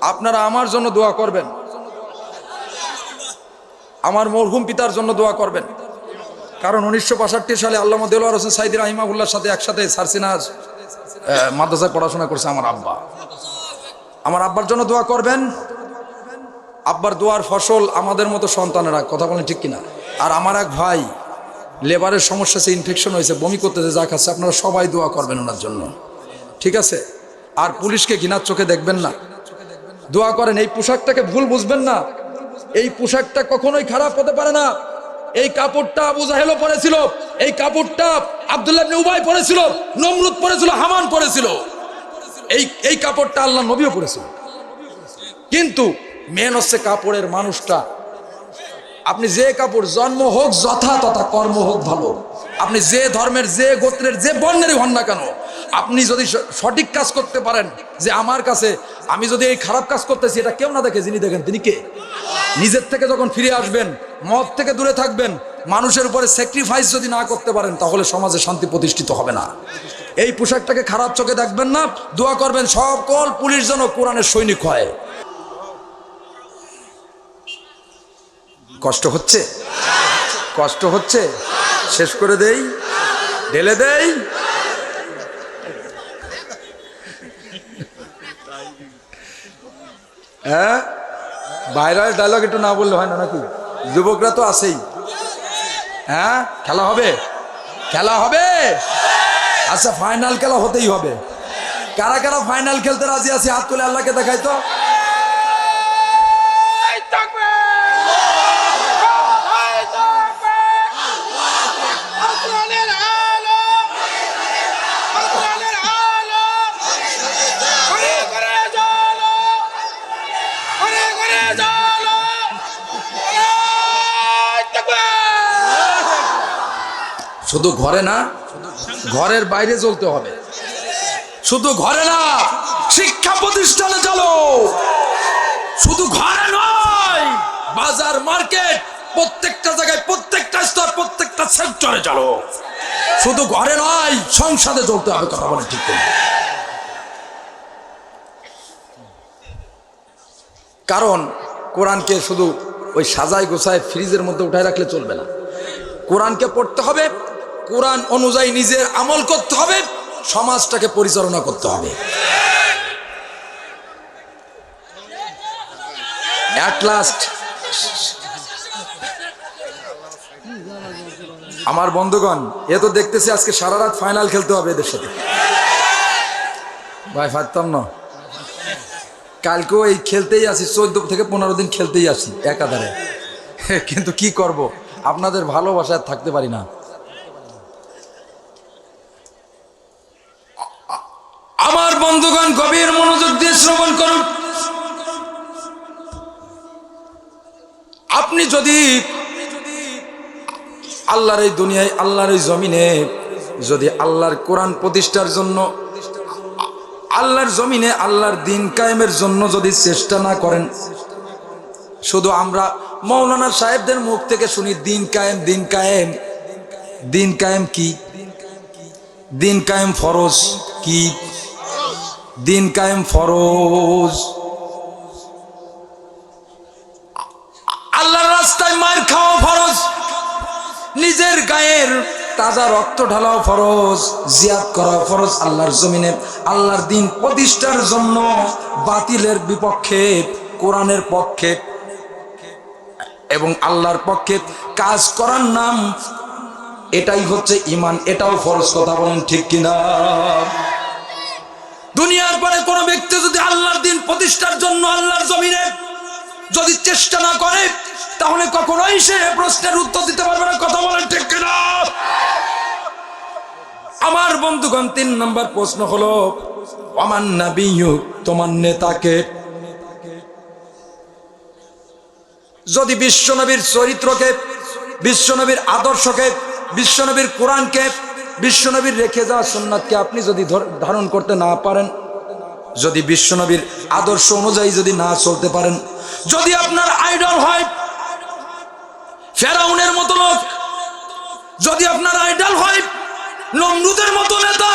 আপনারা আমার জন্য দোয়া করবেন। আমার মরহুম পিতার জন্য দোয়া করবেন। কারণ উনিশশো বাষট্টি সালে আল্লাহ দেলোয়ার হোসেন সাইদি রাহিমাহুল্লার সাথে একসাথে সারসিনাজ মাদ্রাসায় পড়াশোনা করছে আমার আব্বা। আমার আব্বার জন্য দোয়া করবেন। আব্বার দোয়ার ফসল আমাদের মতো সন্তানেরা, কথা বলেন ঠিক কিনা? আর আমার এক ভাই, লেবারের সমস্যা সে ইনফেকশন হয়েছে, বমি করতেছে, যা খাচ্ছে, আপনারা সবাই দোয়া করবেন ওনার জন্য। ঠিক আছে? আর পুলিশকে ঘৃণার চোখে দেখবেন না। দোয়া করেন, এই পোশাকটাকে ভুল বুঝবেন না। এই পোশাকটা কখনোই খারাপ হতে পারে না। এই কাপড়টা আবু জাহেলও পরেছিল, এই কাপড়টা আব্দুল্লাহ উবাই পরেছিল, নমরুদ পরেছিল, হামান পরেছিল। এই এই কাপড়টা আল্লাহ নবীও পরেছিল। কিন্তু মেন হচ্ছে কাপড়ের মানুষটা। আপনি যে কাপড় জন্ম হোক যথা তথা কর্ম হোক ভালো। আপনি যে ধর্মের, যে গোত্রের, যে বর্ণেরই হন না কেন আপনি যদি সঠিক কাজ করতে পারেন যে আমার কাছে, আমি যদি এই খারাপ কাজ করতেছি, এটা কেউ না দেখে, যিনি দেখেন তিনি কে? নিজের থেকে যখন ফিরে আসবেন, মদ থেকে দূরে থাকবেন, মানুষের উপরে স্যাক্রিফাইস যদি না করতে পারেন, তাহলে সমাজে শান্তি প্রতিষ্ঠিত হবে না। এই পোশাকটাকে খারাপ চোখে দেখবেন না, দোয়া করবেন সকল পুলিশ যেন কোরআনের সৈনিক হয়। কষ্ট হচ্ছে? কষ্ট হচ্ছে? শেষ করে দেই? ঢেলে দেই? হ্যাঁ? ভাইরাল ডায়লগ একটু না বললে হয় না নাকি? যুবকরা তো আছেই। হ্যাঁ? খেলা হবে? খেলা হবে? আচ্ছা ফাইনাল খেলা হতেই হবে। কারা কারা ফাইনাল খেলতে রাজি আছে? হাত তুলে আল্লাহকে দেখাই তো। শুধু ঘরে না, ঘরের বাইরে চলতে হবে। শুধু ঘরে না, শিক্ষা প্রতিষ্ঠানে চলো। শুধু ঘরে নয়, বাজার, মার্কেট, প্রত্যেকটা জায়গায়, প্রত্যেকটা স্তর, প্রত্যেকটা সেক্টরে চলো। শুধু ঘরে নয়, সংসদে চলতে হবে কথা বলে ঠিক করে। কারণ কোরআনকে শুধু ওই সাজাই গোছায় ফ্রিজের মধ্যে উঠায় রাখলে চলবে না। কোরআনকে পড়তে হবে কোরআন অনুযায়ী নিজের আমল করতে হবে, সমাজটাকে পরিচালনা করতে হবে। অ্যাট লাস্ট আমার বন্ধুগণ, এ তো দেখতেছি আজকে সারা রাত ফাইনাল খেলতে হবে এদের সাথে। ভাই পারতাম না। কালকেও এই খেলতেই আসি, চোদ্দ থেকে পনেরো দিন খেলতেই আসি, একাধারে। কিন্তু কি করব? আপনাদের ভালোবাসায় থাকতে পারি না আমার বন্ধুগণ, গভীর মনোযোগ দিয়ে শ্রবণ করুন। আপনি যদি আল্লাহর এই দুনিয়ায়, আল্লাহর এই জমিনে যদি আল্লাহর কোরআন প্রতিষ্ঠার জন্য, আল্লাহর জমিনে আল্লাহর দিন কায়েমের জন্য যদি চেষ্টা না করেন, শুধু আমরা মৌলানা সাহেবদের মুখ থেকে শুনি, দিন কায়েম দিন কায়েম দিন কায়েম কি? দিন কায়েম ফরজ কি? দিন কায়েম ফরজ। আল্লাহর রাস্তায় মায়ের খাওয়া ফরজ। নিজের গায়ের তাজা রক্ত ঢালাও ফরজ। জিয়াদ করা ফরজ আল্লাহর জমিনে। আল্লাহর দিন প্রতিষ্ঠার জন্য বাতিলের বিপক্ষে, কোরআনের পক্ষে এবং আল্লাহর পক্ষে কাজ করার নাম, এটাই হচ্ছে ইমান এটাও ফরজ কথা বলেন ঠিক কিনা? দুনিয়ার পরে কোনো ব্যক্তি যদি আল্লাহর দিন প্রতিষ্ঠার জন্য আল্লাহর জমিনে যদি চেষ্টা না করে, তাহলে কখনোই সে প্রশ্নের উত্তর দিতে পারবে না। কথা বলেন ঠিক কিনা? আমার বন্ধুগণ, তিন নম্বর প্রশ্ন হলো আমার নাবিয়ু তোমার নেতাকে যদি বিশ্বনবীর চরিত্রকে, বিশ্বনবীর আদর্শকে, বিশ্বনবীর কোরআনকে বিশ্বনবীর রেখে যাওয়া সুন্নাতকে আপনি যদি ধারণ করতে না পারেন, যদি বিশ্বনবীর আদর্শ অনুযায়ী যদি না চলতে পারেন, যদি আপনার আইডল হয়, ফেরাউনের মতো লোক, যদি আপনার আইডল হয়, নমরুদের মতো নেতা,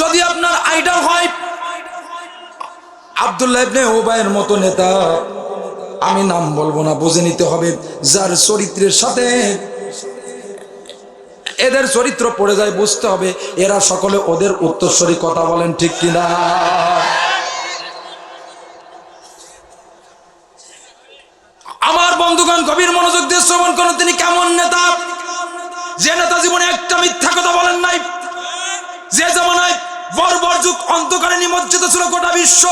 যদি আপনার আইডল হয়, আবদুল্লাহ ইবনে ওবায়ের মতো নেতা, আমি নাম বলব না, বুঝে নিতে হবে, যার চরিত্রের সাথে এদের চরিত্র পড়ে যায়, বুঝতে হবে। এরা সকলে ওদের উত্তরস্বরী কথা বলেন, ঠিক কিনা? আমার বন্ধুগণ, গভীর মনোযোগ দিয়ে শ্রবণ করুন, তিনি কেমন নেতা? যে নেতা জীবনে একটা মিথ্যা কথা বলেন নাই। যে জামানায় বর্বর যুগ অন্ধকারে নিমজ্জিত ছিল গোটা বিশ্ব।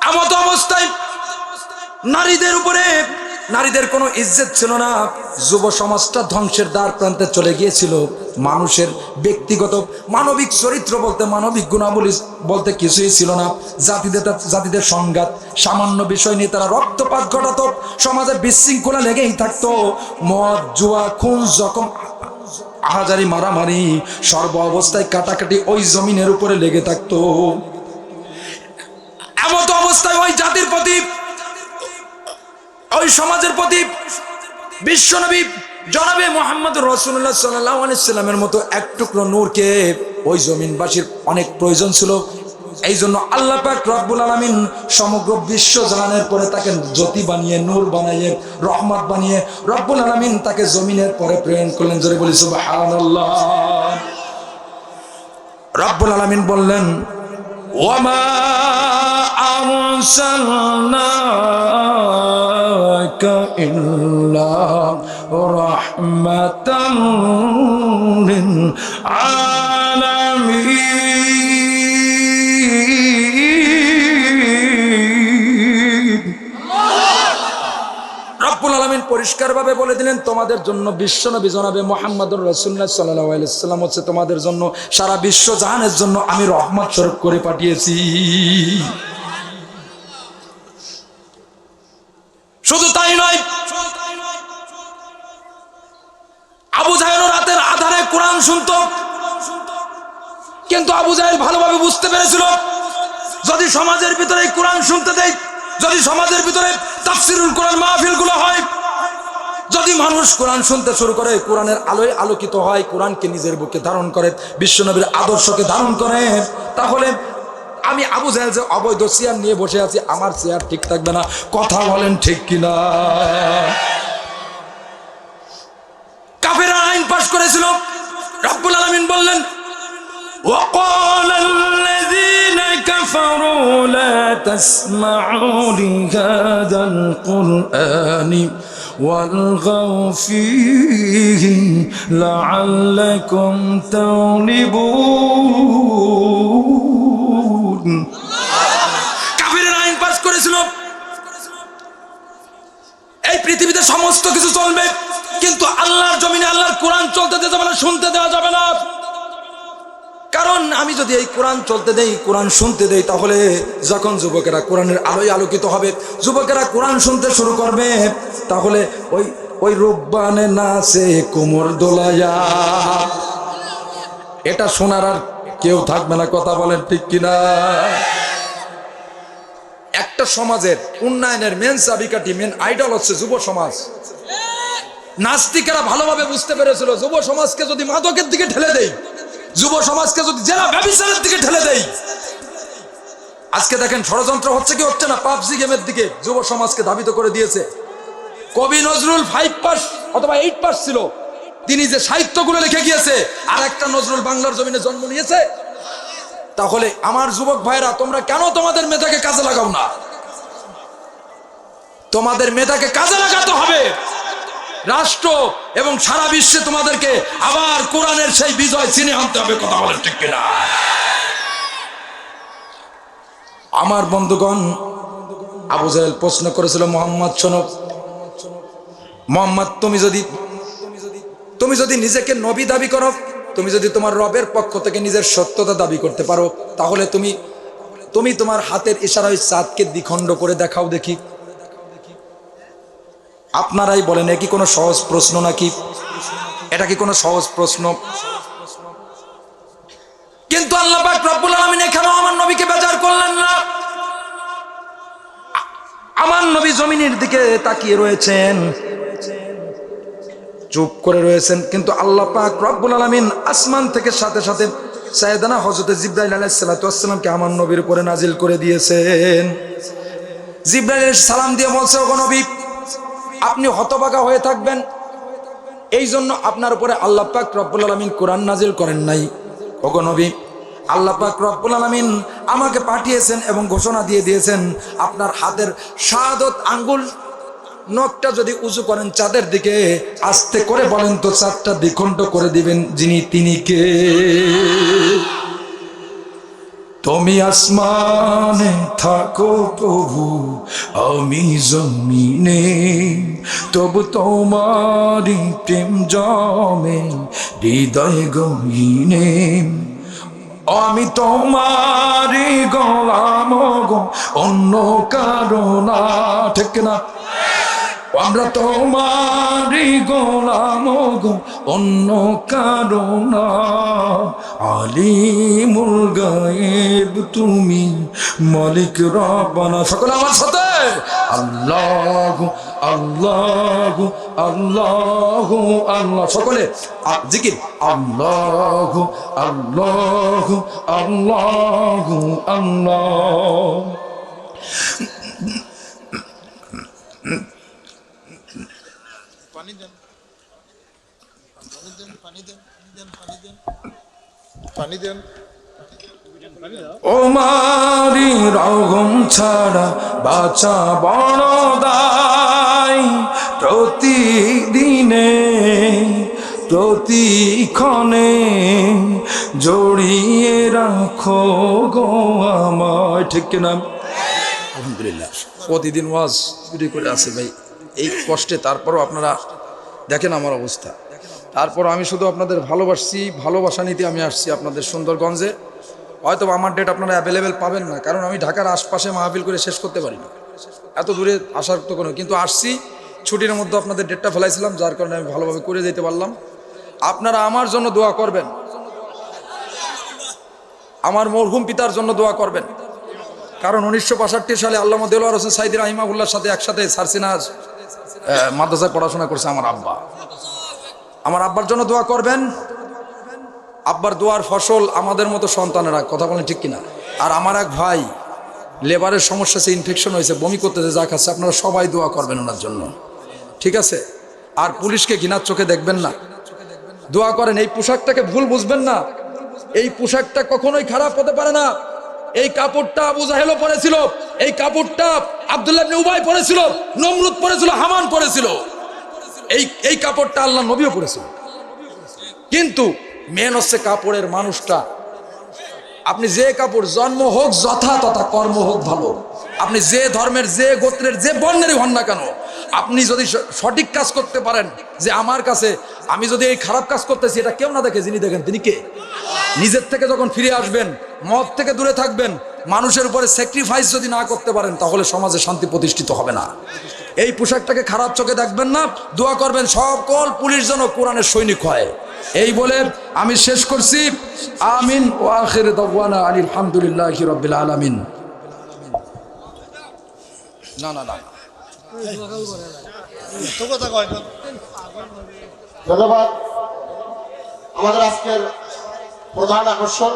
এমত অবস্থায় নারীদের উপরে নারীদের কোনো ইজ্জত ছিল না। যুব সমাজটা ধ্বংসের দ্বার প্রান্তে চলে গিয়েছিল। মানুষের ব্যক্তিগত মানবিক চরিত্র বলতে মানবিক গুণাবলী বলতে কিছুই ছিল না। জাতিদের জাতিদের সংঘাত, সামান্য বিষয় নিয়ে তারা রক্তপাত ঘটাতো। সমাজে বিশৃঙ্খলা লেগেই থাকতো। মদ, জুয়া, খুন, জখম, আহাজারি, মারামারি সর্ব অবস্থায় কাটাকাটি ওই জমিনের উপরে লেগে থাকতো। এমত অবস্থায় ওই জাতির প্রতি সমাজের প্রতি বিশ্বনবী জনাবে মোহাম্মদ রসুল্লাহ সাল্লামের মতো এক টুকরো নূরকে ওই জমিনবাসীর অনেক প্রয়োজন ছিল। এই জন্য আল্লাহ পাক রব্বুল আলমিন সমগ্র বিশ্ব জাহানের পরে তাকে জ্যোতি বানিয়ে, নূর বানিয়ে, রহমত বানিয়ে রব্বুল আলমিন তাকে জমিনের পরে প্রেরণ করলেন। জোরে বলি রব্বুল আলমিন বললেন ওয়ামা أرسلناك إلا رحمة للعالمين রব্বুল আলমিন পরিষ্কারভাবে বলে দিলেন তোমাদের জন্য বিশ্ব নবী জনাবে মোহাম্মদুর রসুল্লাহ সাল্লাম হচ্ছে তোমাদের জন্য সারা বিশ্ব জাহানের জন্য আমি রহমত স্বরূপ করে পাঠিয়েছি সমাজের ভিতরে কোরআন শুনতে দেয় যদি সমাজের ভিতরে তাফসিরুল কোরআন মাহফিলগুলো হয়, যদি মানুষ কোরআন শুনতে শুরু করে, কোরআনের আলোয় আলোকিত হয়, কোরআনকে নিজের বুকে ধারণ করে, বিশ্বনবীর আদর্শকে ধারণ করে, তাহলে আমি আবু জাহেল যে অবৈধ চেয়ার নিয়ে বসে আছি, আমার চেয়ার ঠিক থাকবে না। কথা বলেন ঠিক কিনা? কাফেরা আইন পাশ করেছিল, রব্বুল আলামিন বললেন وقال الذين كفروا لا تسمعوا لهذا القرآن والغوا فيه لعلكم تغلبون কাফিরের আইন পাস করেছিল এই পৃথিবীতে সমস্ত কিছু চলবে কিন্তু আল্লাহর জমিনে আল্লাহর কোরআন চলতে দেওয়া যাবে না শুনতে দেওয়া যাবে না কারণ আমি যদি এই কোরআন চলতে দেই, কোরআন শুনতে দেই, তাহলে যখন যুবকেরা কোরআনের আলোয় আলোকিত হবে, যুবকেরা কোরআন শুনতে শুরু করবে, তাহলে ওই ওই রূপবানে নাচে কোমর দোলায়া এটা শোনার আর কেউ থাকবে না, কথা বলেন ঠিক কিনা? একটা সমাজের উন্নয়নের মেন চাবিকাঠি, মেন আইডল হচ্ছে যুব সমাজ। নাস্তিকেরা ভালোভাবে বুঝতে পেরেছিল, যুব সমাজকে যদি মাদকের দিকে ঠেলে দেই যুব সমাজকে যদি জেলা ব্যবসায়ের দিকে ঠেলে দেই, আজকে দেখেন ষড়যন্ত্র হচ্ছে কি হচ্ছে না? পাবজি গেমের দিকে যুব সমাজকে ধাবিত করে দিয়েছে। কবি নজরুল ফাইভ পাস অথবা এইট পাস ছিল। তিনি যে সাহিত্যগুলো লিখে গিয়েছে, আর একটা নজরুল বাংলার জমিনে জন্ম নিয়েছে, তাহলে আমার যুবক ভাইরা তোমরা কেন তোমাদের মেধাকে কাজে লাগাও না? তোমাদের মেধাকে কাজে লাগাতে হবে। রাষ্ট্র এবং সারা বিশ্বে তোমাদেরকে আবার কোরআনের সেই বিজয় চিনে আনতে হবে, কথা বলেন ঠিক কিনা? আমার বন্ধুগণ, আবু জাহেল প্রশ্ন করেছিল, মোহাম্মদ শোনো, মোহাম্মদ, তুমি যদি তুমি যদি নিজেকে নবী দাবি করো, তুমি যদি তোমার রবের পক্ষ থেকে নিজের সত্যতা দাবি করতে পারো, তাহলে তুমি তুমি তোমার হাতের ইশারায় চাঁদকে দ্বিখণ্ড করে দেখাও দেখি। আপনারাই বলেন, এ কি কোনো সহজ প্রশ্ন নাকি? এটা কি কোনো সহজ প্রশ্ন? কিন্তু আল্লাহ পাক রব্বুল আলামিন এখানেও আমার নবীকে বেজার করলেন না। আমার নবী জমিনের দিকে তাকিয়ে রয়েছেন। চুপ করে রয়েছেন। কিন্তু আল্লাহ পাক রব্বুল আলামিন আসমান থেকে সাথে সাথে সাইদানা হজরত জিব্রাইল আলাইসালাতামকে আমার নবীর উপরে নাজিল করে দিয়েছেন। জিব্রাইল সালাম দিয়ে বলছে, ওগো নবী আপনি হতবাগা হয়ে থাকবেন। এই জন্য আপনার উপরে আল্লাহ পাক রব্বুল আলমিন কোরআন নাজিল করেন নাই। নবী, আল্লাহ পাক রব্বুল আলমিন আমাকে পাঠিয়েছেন এবং ঘোষণা দিয়ে দিয়েছেন, আপনার হাতের শাহাদত আঙ্গুল নখটা যদি উঁচু করেন চাঁদের দিকে, আস্তে করে বলেন তো চাঁদটা দ্বিখণ্ড করে দিবেন যিনি তিনি কে? তুমি আসমানে থাকো প্রভু, আমি জমিনে। তবু তোমারই প্রেম জমে হৃদয় গহীনে। আমি তোমারই গলাম গো, অন্য কারণা ঠিক না? আমরা তোমারই গোলাম গো, অন্য কারণ আলিমুল গায়েব তুমি, মালিক রব্বানা। সকলে আমার সাথে? আল্লাহ আল্লাহ আল্লাহ আল্লাহ। সকলে জিকির। আল্লাহ আল্লাহ আল্লাহ আল্লাহ। পানি দেন পানি দেন পানি দেন। ও মারি রগম ছাড়া বাঁচা বড় দায় প্রতিদিনে প্রতিক্ষণে জড়িয়ে রাখো গো আমায়। ঠিক কিনা আলহামদুলিল্লাহ। প্রতিদিন ওয়াজ চুরি করে আছে ভাই। এই কষ্টে তারপরও আপনারা দেখেন আমার অবস্থা। তারপর আমি শুধু আপনাদের ভালোবাসছি, ভালোবাসা নিতে আমি আসছি আপনাদের সুন্দরগঞ্জে। হয়তো আমার ডেট আপনারা অ্যাভেলেবেল পাবেন না, কারণ আমি ঢাকার আশপাশে মাহফিল করে শেষ করতে পারি না এত দূরে আসার তো কোনো কিন্তু আসছি, ছুটির মধ্যে আপনাদের ডেটটা ফেলাইছিলাম, যার কারণে আমি ভালোভাবে করে যেতে পারলাম। আপনারা আমার জন্য দোয়া করবেন। আমার মরহুম পিতার জন্য দোয়া করবেন। কারণ উনিশশো বাষট্টি সালে আল্লামা দেলোয়ার হোসেন সাইদি রাহিমাহুল্লার সাথে একসাথে সারসিনাজ মাদ্রাসায় পড়াশোনা করছে আমার আব্বা। আমার আব্বার জন্য দোয়া করবেন। আব্বার দোয়ার ফসল আমাদের মতো সন্তানেরা, কথা বলেন ঠিক কিনা? আর আমার এক ভাই, লেবারের সমস্যা আছে ইনফেকশন হয়েছে, বমি করতেছে, যা খাচ্ছে, আপনারা সবাই দোয়া করবেন ওনার জন্য। ঠিক আছে? আর পুলিশকে ঘৃণার চোখে দেখবেন না। দোয়া করেন, এই পোশাকটাকে ভুল বুঝবেন না। এই পোশাকটা কখনোই খারাপ হতে পারে না। এই কাপড়টা আবু জাহেলও পরেছিল, এই কাপড়টা আব্দুল্লাহ উবাই পরেছিল, নমরুদ পরেছিল, হামান পরেছিল। এই এই কাপড়টা আল্লাহ নবীও পরেছিল কিন্তু মেন হচ্ছে কাপড়ের মানুষটা। আপনি যে কাপড় জন্ম হোক যথা তথা কর্ম হোক ভালো। আপনি যে ধর্মের, যে গোত্রের, যে বর্ণেরই হন না কেন, আপনি যদি সঠিক কাজ করতে পারেন যে আমার কাছে আমি যদি এই খারাপ কাজ করতেছি, এটা কেউ না দেখে যিনি দেখেন, তিনি কে? নিজের থেকে যখন ফিরে আসবেন, মদ থেকে দূরে থাকবেন, মানুষের উপরে স্যাক্রিফাইস যদি না করতে পারেন, তাহলে সমাজে শান্তি প্রতিষ্ঠিত হবে না। এই পোশাকটাকে খারাপ চোখে দেখবেন না, দোয়া করবেন, সকল পুলিশ যেন কোরআনের সৈনিক হয়। এই বলে আমি শেষ করছি। আমিন ও আখির দাওয়ানা আনিল হামদুলিল্লাহ রব্বিল আলামিন। না না না ধন্যবাদ। আমাদের আজকের প্রধান আকর্ষণ